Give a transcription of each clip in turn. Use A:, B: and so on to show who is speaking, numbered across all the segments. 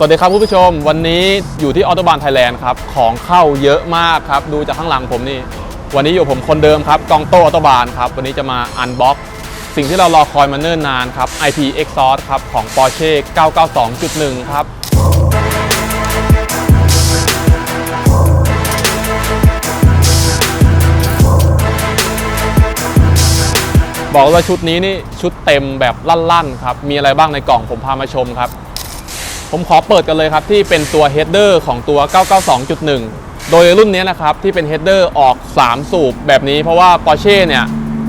A: สวัสดีครับคุณผู้ชม วันนี้อยู่ที่ออโตบานไทยแลนด์ครับ ของเข้าเยอะมากครับ ดูจากข้างหลังผมนี่ วันนี้อยู่ผมคนเดิมครับ กองโตออโตบานครับ วันนี้จะมาอันบ็อกสิ่งที่เรารอคอยมาเนิ่นนานครับ IP Exhaust ครับ ของ Porsche 992.1 ครับบอกเลยว่าชุดนี้นี่ชุดเต็มแบบลั่นๆครับ มีอะไรบ้างในกล่องผมพามาชมครับ ผมขอเปิดกันเลยครับ ที่เป็นตัว header ของตัว 992.1 โดยรุ่นนี้นะครับ ที่เป็น header ออก 3 สูบแบบนี้ เพราะว่า Porsche เนี่ย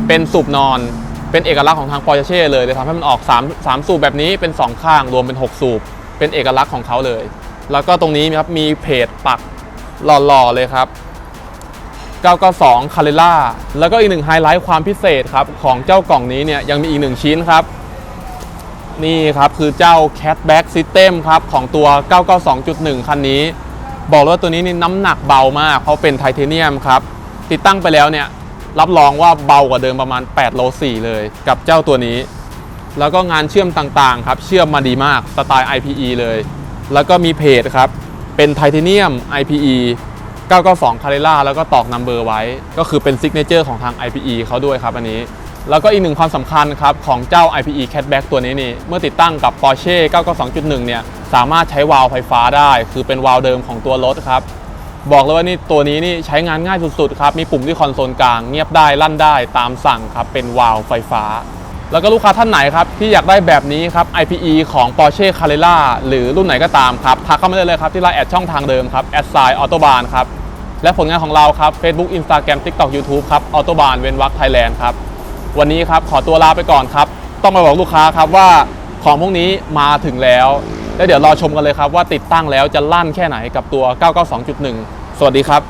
A: เป็นสูบนอนเป็นเอกลักษณ์ของทาง Porsche เลยเลยทำให้มันออก 3 3 สูบแบบนี้เป็น 2 ข้างรวมเป็น 6 สูบ เป็นเอกลักษณ์ของเขาเลย แล้วก็ตรงนี้ครับมีเพจปักหล่อๆเลยครับ 992 c a r r e r a แล้วก็อีกหนึ่งไฮไลท์ความพิเศษครับของเจ้ากล่องนี้เนี่ยยังมีอีกหนึ่งชิ้นครับ นี่ครับคือเจ้า Catback System ครับของตัว 992.1 คันนี้ บอกเลยว่าตัวนี้นี่น้ำหนักเบามาก เพราะเป็นไทเทเนียมครับ ติดตั้งไปแล้วเนี่ย รับรองว่าเบากว่าเดิมประมาณ 8 โล 4 เลย กับเจ้าตัวนี้ แล้วก็งานเชื่อมต่างๆครับ เชื่อมมาดีมากสไตล์ IPE เลย แล้วก็มีเพจครับ เป็นไทเทเนียม IPE 992 c a r r e r a แล้วก็ตอกนัมเบอร์ไว้ ก็คือเป็นซิกเนเจอร์ของทาง IPE เขาด้วยครับอันนี้ แล้วก็อีกหนึ่งความสำคัญครับของเจ้า IPE Catback ตัวนี้นี่เมื่อติดตั้งกับ Porsche 992.1 เนี่ยสามารถใช้วาล์วไฟฟ้าได้ คือเป็นวาล์วเดิมของตัวรถครับบอกเลยว่านี่ตัวนี้นี่ใช้งานง่ายสุดๆครับมีปุ่มที่คอนโซลกลางเงียบได้ลั่นได้ตามสั่งครับเป็นวาล์วไฟฟ้า แล้วก็ลูกค้าท่านไหนครับที่อยากได้แบบนี้ครับ IPE ของ Porsche Carrera หรือรุ่นไหนก็ตามครับทักเข้ามาได้เลยครับที่ไลน์แอดช่องทางเดิมครับ a d s i g n Autobahn ครับและผลงานของเราครับ Facebook Instagram TikTok YouTube ครับ Autobahn เวนวักไทยแลนด์ครับ วันนี้ครับขอตัวลาไปก่อนครับ ต้องมาบอกลูกค้าครับว่าของพวกนี้มาถึงแล้ว แล้วเดี๋ยวรอชมกันเลยครับว่าติดตั้งแล้วจะลั่นแค่ไหนกับตัว 992.1 สวัสดีครับ